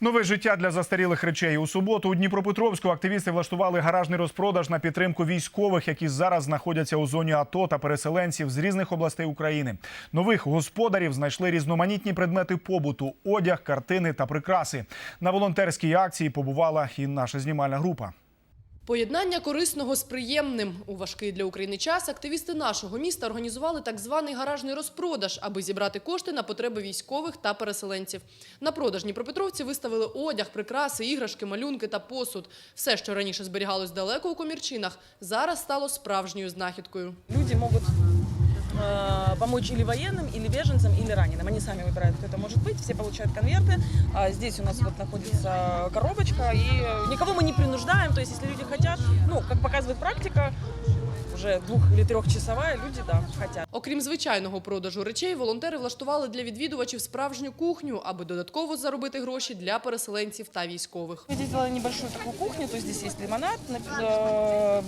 Нове життя для застарілих речей у суботу у Дніпропетровську активісти влаштували гаражний розпродаж на підтримку військових, які зараз знаходяться у зоні АТО та переселенців з різних областей України. Нових господарів знайшли різноманітні предмети побуту, одяг, картини та прикраси. На волонтерській акції побувала і наша знімальна група. Поєднання корисного з приємним. У важкий для України час активісти нашого міста організували так званий гаражний розпродаж, аби зібрати кошти на потреби військових та переселенців. На продаж Дніпропетровці виставили одяг, прикраси, іграшки, малюнки та посуд. Все, що раніше зберігалось далеко у комірчинах, зараз стало справжньою знахідкою. Люди могут э, помочь или военным, или беженцам, или раненым. Они сами выбирают, кто это может быть. Все получают конверты. А здесь у нас вот находится коробочка, и никого мы не принуждаем. То есть, если люди хотят, ну, как показывает практика, уже двух- или трехчасовая, люди, да, хотят. Окрім звичайного продажу речей, волонтери влаштували для відвідувачів справжню кухню, аби додатково заробити гроші для переселенців та військових. Мы здесь сделали небольшую такую кухню, то есть здесь есть лимонад, нап- э,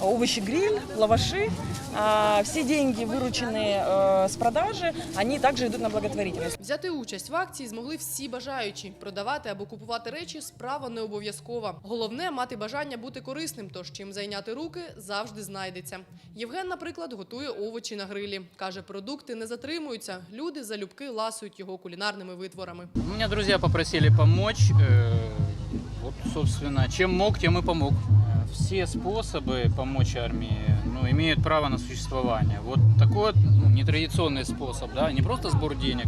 овощи-гриль, лаваши. А все деньги, вырученные э, с продажи, они также идут на благотворительность. Взяти участь в акції змогли всі бажаючі. Продавати або купувати речі справа не обов'язкова. Головне мати бажання бути корисним. Тож чим зайняти руки завжди знайдеться. Євген, наприклад, готує овочі на грилі. каже, продукти не затримуються. Люди залюбки ласують його кулінарними витворами. Меня друзья попросили помочь. э, Вот, собственно, чем мог, тем и помог. Все способы помочь армии ну, имеют право на существование. Вот такой вот, ну, нетрадиционный способ, да, не просто сбор денег,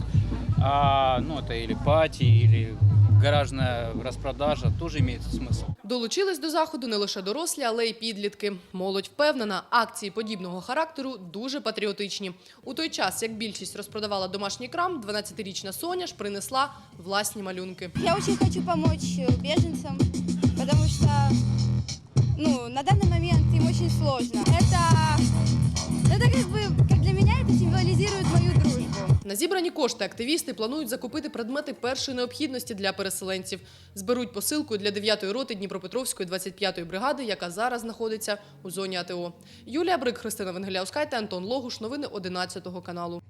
а ну, это или пати, или гаражная распродажа тоже имеет смысл. Долучились до заходу не лише дорослі, але й підлітки. Молодь впевнена, акції подібного характеру дуже патріотичні. У той час, як більшість розпродавала домашній крам, 12-річна Соня ж принесла власні малюнки. Я очень хочу помочь э, беженцам, потому На зібрані кошти активісти планують закупити предмети першої необхідності для переселенців. Зберуть посилку для 9-ї роти Дніпропетровської 25-ї бригади, яка зараз знаходиться у зоні АТО. Юлія Брик, Христина Венгеляускайте, Антон Логуш. Новини 11 каналу.